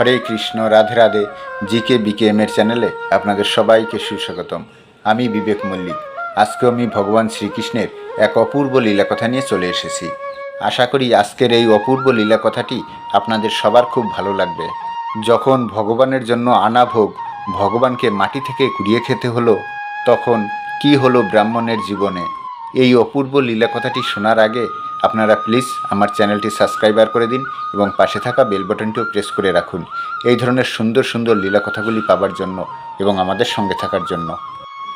হরে Krishna, Radhe Radhe. GK BKM এর চ্যানেলে আপনাদের সবাইকে সুস্বাগতম। আমি বিবেক মল্লিক। আজকে আমি ভগবান শ্রীকৃষ্ণের এক অপূর্ব লীলা কথা নিয়ে চলে এসেছি। আশা করি আজকের এই অপূর্ব লীলা কথাটি আপনাদের সবার খুব ভালো লাগবে। যখন ভগবানের জন্য আনা ভোগ ভগবানকে মাটি থেকে কুড়িয়ে খেতে হলো, তখন কি হলো ব্রাহ্মণের জীবনে? এই অপূর্ব লীলা কথাটি শোনার আগে আপনারা প্লিজ আমার চ্যানেলটি সাবস্ক্রাইবার করে দিন এবং পাশে থাকা বেল বাটনটিও প্রেস করে রাখুন। এই ধরনের সুন্দর সুন্দর লীলা কথাগুলি পাবার জন্য এবং আমাদের সঙ্গে থাকার জন্য।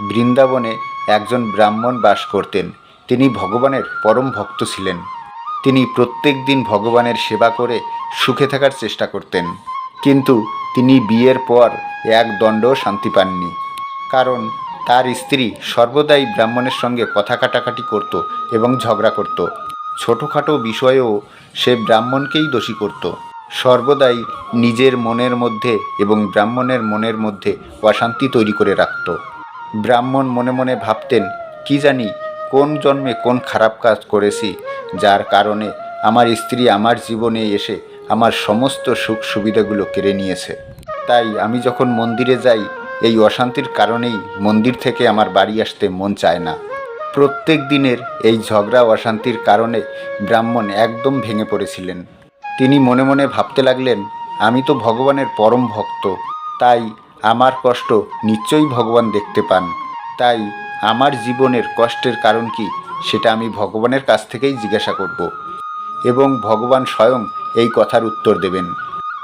বৃন্দাবনে একজন ব্রাহ্মণ বাস করতেন। তিনি ভগবানের পরম ভক্ত ছিলেন। তিনি প্রত্যেক দিন ভগবানের সেবা করে সুখে থাকার চেষ্টা করতেন। কিন্তু তিনি বিয়ের পর এক দণ্ডও শান্তি পাননি। কারণ তার স্ত্রী সর্বদাই ব্রাহ্মণের সঙ্গে কথা কাটাকাটি করত এবং ঝগড়া করত। ছোটোখাটো বিষয়েও সে ব্রাহ্মণকেই দোষী করত। সর্বদাই নিজের মনের মধ্যে এবং ব্রাহ্মণের মনের মধ্যে অশান্তি তৈরি করে রাখত। ব্রাহ্মণ মনে মনে ভাবতেন, কি জানি কোন জন্মে কোন খারাপ কাজ করেছি, যার কারণে আমার স্ত্রী আমার জীবনে এসে আমার সমস্ত সুখ সুবিধাগুলো কেড়ে নিয়েছে। তাই আমি যখন মন্দিরে যাই, এই অশান্তির কারণেই মন্দির থেকে আমার বাড়ি আসতে মন চায় না। প্রত্যেক দিনের এই ঝগড়া অশান্তির কারণে ব্রাহ্মণ একদম ভেঙে পড়েছিলেন। তিনি মনে মনে ভাবতে লাগলেন, আমি তো ভগবানের পরম ভক্ত, তাই আমার কষ্ট নিশ্চয়ই ভগবান দেখতে পান। তাই আমার জীবনের কষ্টের কারণ কি সেটা আমি ভগবানের কাছ থেকেই জিজ্ঞাসা করব। এবং ভগবান স্বয়ং এই কথার উত্তর দেবেন।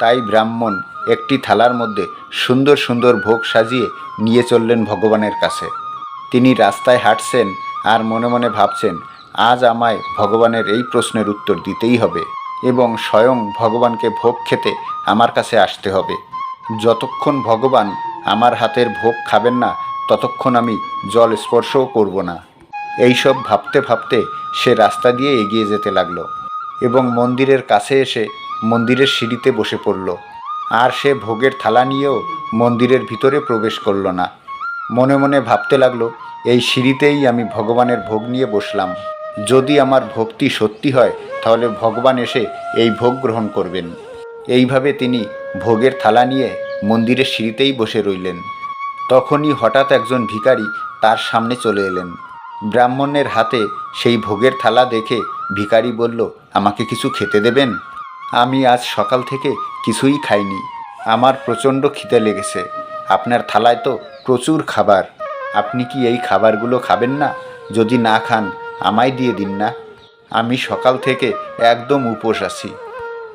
তাই ব্রাহ্মণ একটি থালার মধ্যে সুন্দর সুন্দর ভোগ সাজিয়ে নিয়ে চললেন ভগবানের কাছে। তিনি রাস্তায় হাঁটছেন আর মনে মনে ভাবছেন, আজ আমায় ভগবানের এই প্রশ্নের উত্তর দিতেই হবে এবং স্বয়ং ভগবানকে ভোগ খেতে আমার কাছে আসতে হবে। যতক্ষণ ভগবান আমার হাতের ভোগ খাবেন না, ততক্ষণ আমি জল স্পর্শও করব না। এইসব ভাবতে ভাবতে সে রাস্তা দিয়ে এগিয়ে যেতে লাগল এবং মন্দিরের কাছে এসে মন্দিরের সিঁড়িতে বসে পড়ল। আর সে ভোগের থালা নিয়েও মন্দিরের ভিতরে প্রবেশ করল না। মনে মনে ভাবতে লাগল এই সিঁড়িতেই আমি ভগবানের ভোগ নিয়ে বসলাম। যদি আমার ভক্তি সত্যি হয়, তাহলে ভগবান এসে এই ভোগ গ্রহণ করবেন। এইভাবে তিনি ভোগের থালা নিয়ে মন্দিরের সিঁড়িতেই বসে রইলেন। তখনই হঠাৎ একজন ভিখারি তার সামনে চলে এলেন। ব্রাহ্মণের হাতে সেই ভোগের থালা দেখে ভিখারি বলল, আমাকে কিছু খেতে দেবেন? আমি আজ সকাল থেকে কিছুই খাইনি। আমার প্রচণ্ড খিদে লেগেছে। আপনার থালায় তো প্রচুর খাবার। আপনি কি এই খাবারগুলো খাবেন না? যদি না খান, আমায় দিয়ে দিন না। আমি সকাল থেকে একদম উপোস আছি।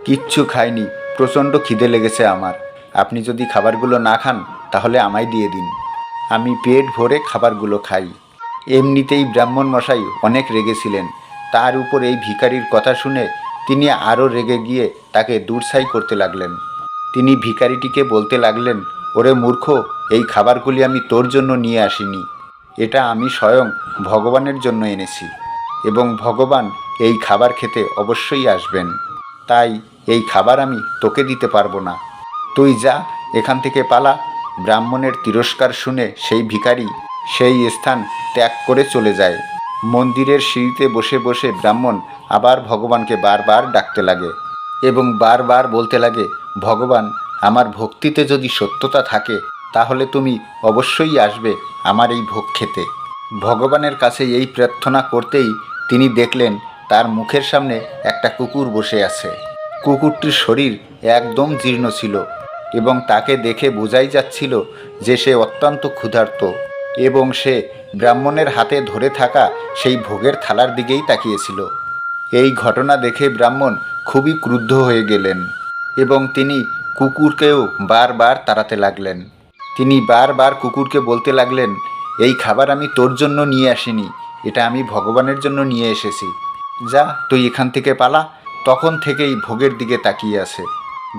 কিচ্ছু খাইনি, প্রচণ্ড খিদে লেগেছে আমার। আপনি যদি খাবারগুলো না খান, তাহলে আমায় দিয়ে দিন। আমি পেট ভরে খাবারগুলো খাই। এমনিতেই ব্রাহ্মণ মশাই অনেক রেগেছিলেন। তার উপর এই ভিখারির কথা শুনে তিনি আরও রেগে গিয়ে তাকে দূরসাই করতে লাগলেন। তিনি ভিখারিটিকে বলতে লাগলেন ওরে মূর্খ, এই খাবারগুলি আমি তোর জন্য নিয়ে আসিনি। এটা আমি স্বয়ং ভগবানের জন্য এনেছি এবং ভগবান এই খাবার খেতে অবশ্যই আসবেন। তাই এই খাবার আমি তোকে দিতে পারব না। তুই যা, এখান থেকে পালা। ব্রাহ্মণের তিরস্কার শুনে সেই ভিখারি সেই স্থান ত্যাগ করে চলে যায়। মন্দিরের সিঁড়িতে বসে বসে ব্রাহ্মণ আবার ভগবানকে বারবার ডাকতে লাগে এবং বারবার বলতে লাগে, ভগবান আমার ভক্তিতে যদি সত্যতা থাকে, তাহলে তুমি অবশ্যই আসবে আমার এই ভোগ খেতে। ভগবানের কাছে এই প্রার্থনা করতেই তিনি দেখলেন তার মুখের সামনে একটা কুকুর বসে আছে। কুকুরটির শরীর একদম জীর্ণ ছিল এবং তাকে দেখে বোঝাই যাচ্ছিল যে সে অত্যন্ত ক্ষুধার্ত এবং সে ব্রাহ্মণের হাতে ধরে থাকা সেই ভোগের থালার দিকেই তাকিয়েছিল। এই ঘটনা দেখে ব্রাহ্মণ খুবই ক্রুদ্ধ হয়ে গেলেন এবং তিনি কুকুরকেও বারবার তাড়াতে লাগলেন। তিনি বারবার কুকুরকে বলতে লাগলেন, এই খাবার আমি তোর জন্য নিয়ে আসিনি, এটা আমি ভগবানের জন্য নিয়ে এসেছি। যা, তুই এখান থেকে পালা, তখন থেকেই ভোগের দিকে তাকিয়ে আছে।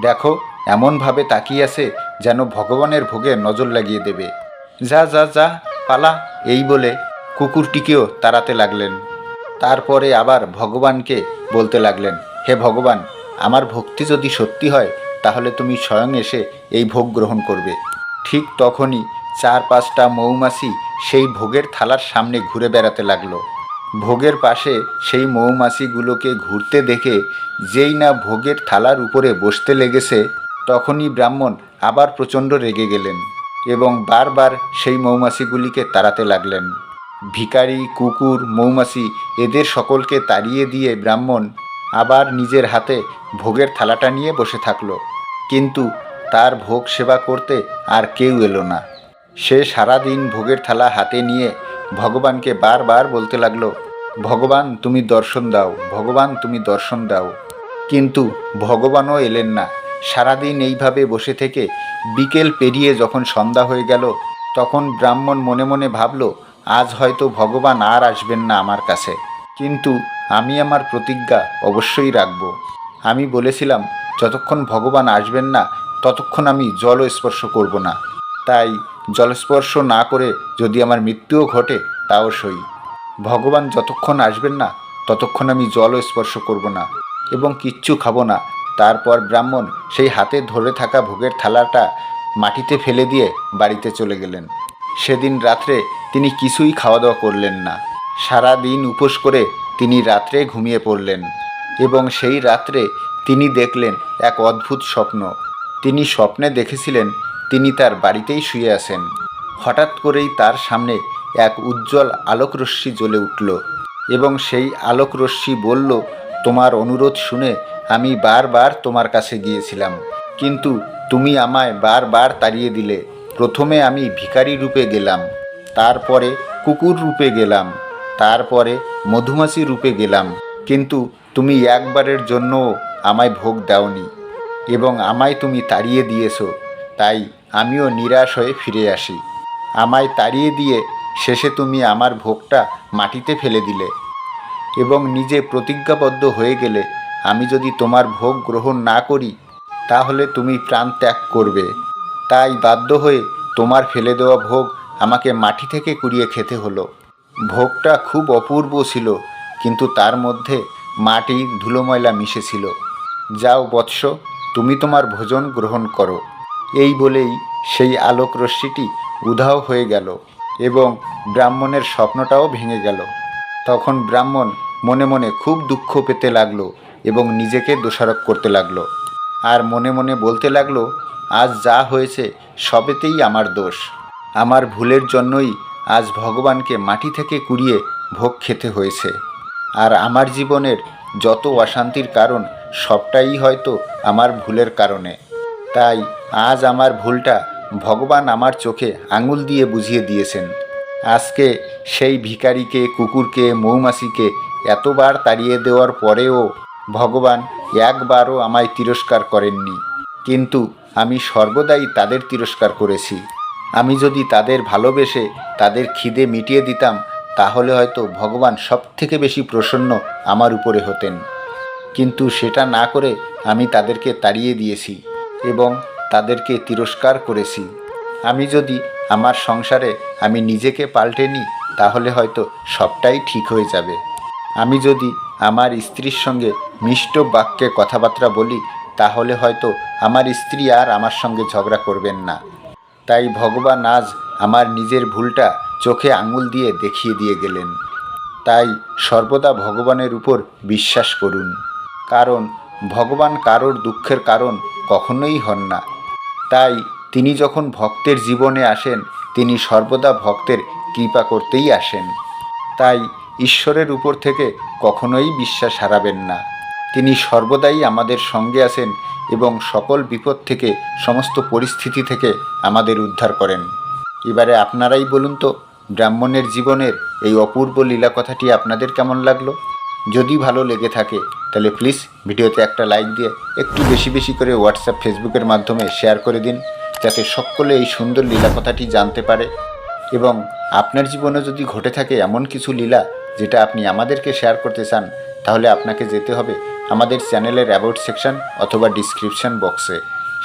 দেখো, এমনভাবে তাকিয়ে আছে যেন ভগবানের ভোগে নজর লাগিয়ে দেবে। যা যা যা, পালা, এই বলে কুকুরটিকেও তাড়াতে লাগলেন। তারপরে আবার ভগবানকে বলতে লাগলেন, হে ভগবান, আমার ভক্তি যদি সত্যি হয় তাহলে তুমি স্বয়ং এসে এই ভোগ গ্রহণ করবে। ঠিক তখনই চার পাঁচটা মৌমাছি সেই ভোগের থালার সামনে ঘুরে বেড়াতে লাগল। ভোগের পাশে সেই মৌমাছিগুলোকে ঘুরতে দেখে যেই না ভোগের থালার উপরে বসতে লেগেছে, তখনই ব্রাহ্মণ আবার প্রচণ্ড রেগে গেলেন এবং বারবার সেই মৌমাছিগুলিকে তাড়াতে লাগলেন। ভিকারি কুকুর, মৌমাছি এদের সকলকে তাড়িয়ে দিয়ে ব্রাহ্মণ আবার নিজের হাতে ভোগের থালাটা নিয়ে বসে থাকল। কিন্তু তার ভোগ সেবা করতে আর কেউ এলো না। সে সারাদিন ভোগের থালা হাতে নিয়ে ভগবানকে বারবার বলতে লাগল, ভগবান, তুমি দর্শন দাও, ভগবান, তুমি দর্শন দাও। কিন্তু ভগবানও এলেন না। সারাদিন এইভাবে বসে থেকে বিকেল পেরিয়ে যখন সন্ধ্যা হয়ে গেল, তখন ব্রাহ্মণ মনে মনে ভাবল, আজ হয়তো ভগবান আর আসবেন না আমার কাছে। কিন্তু আমি আমার প্রতিজ্ঞা অবশ্যই রাখব। আমি বলেছিলাম, যতক্ষণ ভগবান আসবেন না, ততক্ষণ আমি জল স্পর্শ করব না। তাই জলস্পর্শ না করে যদি আমার মৃত্যুও ঘটে, তাও সই। ভগবান যতক্ষণ আসবেন না, ততক্ষণ আমি জলও স্পর্শ করব না এবং কিচ্ছু খাব না। তারপর ব্রাহ্মণ সেই হাতে ধরে থাকা ভোগের থালাটা মাটিতে ফেলে দিয়ে বাড়িতে চলে গেলেন। সেদিন রাত্রে তিনি কিছুই খাওয়া দাওয়া করলেন না। সারা দিন উপোস করে তিনি রাত্রে ঘুমিয়ে পড়লেন। এবং সেই রাত্রে তিনি দেখলেন এক অদ্ভুত স্বপ্ন। তিনি স্বপ্নে দেখেছিলেন তিনি তার বাড়িতেই শুয়ে আছেন। হঠাৎ করেই তার সামনে এক উজ্জ্বল আলোকরশ্মি জ্বলে উঠল এবং সেই আলোকরশ্মি বলল, তোমার অনুরোধ শুনে আমি বারবার তোমার কাছে গিয়েছিলাম, কিন্তু তুমি আমায় বারবার তাড়িয়ে দিলে। প্রথমে আমি ভিখারি রূপে গেলাম, তারপরে কুকুর রূপে গেলাম, তারপরে মধুমাছি রূপে গেলাম, কিন্তু তুমি একবারের জন্য আমায় ভোগ দাওনি এবং আমায় তুমি তাড়িয়ে দিয়েছ, তাই আমিও নিরাশ হয়ে ফিরে আসি। আমায় তাড়িয়ে দিয়ে শেষে তুমি আমার ভোগটা মাটিতে ফেলে দিলে এবং নিজে প্রতিজ্ঞাবদ্ধ হয়ে গেলে আমি যদি তোমার ভোগ গ্রহণ না করি, তাহলে তুমি প্রাণ ত্যাগ করবে। তাই বাধ্য হয়ে তোমার ফেলে দেওয়া ভোগ আমাকে মাটি থেকে কুড়িয়ে খেতে হলো। ভোগটা খুব অপূর্ব ছিল, কিন্তু তার মধ্যে মাটি ধুলোময়লা মিশেছিল। যাও বৎস, তুমি তোমার ভোজন গ্রহণ করো। এই বলেই সেই আলোক রশ্মিটি উধাও হয়ে গেল এবং ব্রাহ্মণের স্বপ্নটাও ভেঙে গেল। তখন ব্রাহ্মণ মনে মনে খুব দুঃখ পেতে লাগল এবং নিজেকে দোষারোপ করতে লাগল। আর মনে মনে বলতে লাগল, আজ যা হয়েছে সবেতেই আমার দোষ। আমার ভুলের জন্যই আজ ভগবানকে মাটি থেকে কুড়িয়ে ভোগ খেতে হয়েছে। আর আমার জীবনের যত অশান্তির কারণ, সবটাই হয়তো আমার ভুলের কারণে। তাই আজ আমার ভুলটা ভগবান আমার চোখে আঙুল দিয়ে বুঝিয়ে দিয়েছেন। আজকে সেই ভিখারিকে, কুকুরকে, মৌমাছিকে এতবার তাড়িয়ে দেওয়ার পরেও ভগবান একবারও আমায় তিরস্কার করেননি। কিন্তু আমি সর্বদাই তাদের তিরস্কার করেছি। আমি যদি তাদের ভালোবেসে তাদের খিদে মিটিয়ে দিতাম তাহলে হয়তো ভগবান সব থেকে বেশি প্রসন্ন আমার উপরে হতেন। কিন্তু সেটা না করে আমি তাদেরকে তাড়িয়ে দিয়েছি এবং তাদেরকে তিরস্কার করেছি। আমি যদি আমার সংসারে আমি নিজেকে পাল্টে নিই, তাহলে হয়তো সবটাই ঠিক হয়ে যাবে। আমি যদি আমার স্ত্রীর সঙ্গে মিষ্ট বাক্যে কথাবার্তা বলি, তাহলে হয়তো আমার স্ত্রী আর আমার সঙ্গে ঝগড়া করবেন না। তাই ভগবান আজ আমার নিজের ভুলটা চোখে আঙুল দিয়ে দেখিয়ে দিয়ে গেলেন। তাই সর্বদা ভগবানের উপর বিশ্বাস করুন। কারণ ভগবান কারোর দুঃখের কারণ কখনোই হন না। তাই তিনি যখন ভক্তের জীবনে আসেন, তিনি সর্বদা ভক্তের কৃপা করতেই আসেন। তাই ঈশ্বরের উপর থেকে কখনোই বিশ্বাস হারাবেন না। তিনি সর্বদাই আমাদের সঙ্গে আছেন এবং সকল বিপদ থেকে, সমস্ত পরিস্থিতি থেকে আমাদের উদ্ধার করেন। এবারে আপনারাই বলুন তো ব্রাহ্মণের জীবনের এই অপূর্ব লীলা কথাটি আপনাদের কেমন লাগল? যদি ভালো লেগে থাকে, তাহলে প্লিজ ভিডিওতে একটা লাইক দিয়ে একটু বেশি বেশি করে হোয়াটসঅ্যাপ ফেসবুকের মাধ্যমে শেয়ার করে দিন, যাতে সকলে এই সুন্দর লীলা কথাটি জানতে পারে। এবং আপনার জীবনে যদি ঘটে থাকে এমন কিছু লীলা যেটা আপনি আমাদেরকে শেয়ার করতে চান, তাহলে আপনাকে যেতে হবে আমাদের চ্যানেলের অ্যাবাউট সেকশন অথবা ডিসক্রিপশন বক্সে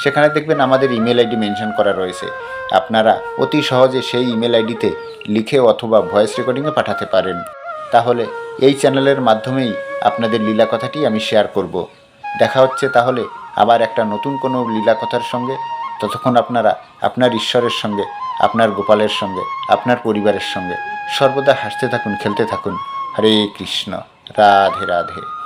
সেখানে দেখবেন আমাদের ইমেল আইডি মেনশন করা রয়েছে। আপনারা অতি সহজে সেই ইমেল আইডিতে লিখে অথবা ভয়েস রেকর্ডিংয়ে পাঠাতে পারেন। তাহলে এই চ্যানেলের মাধ্যমেই আপনাদের লীলা কথাটি আমি শেয়ার করব। দেখা হচ্ছে তাহলে আবার একটা নতুন কোনো লীলা কথার সঙ্গে। ততক্ষণ আপনারা আপনার ঈশ্বরের সঙ্গে, আপনার গোপালের সঙ্গে, আপনার পরিবারের সঙ্গে সর্বদা হাসতে থাকুন, খেলতে থাকুন। হরে কৃষ্ণ। রাধে রাধে।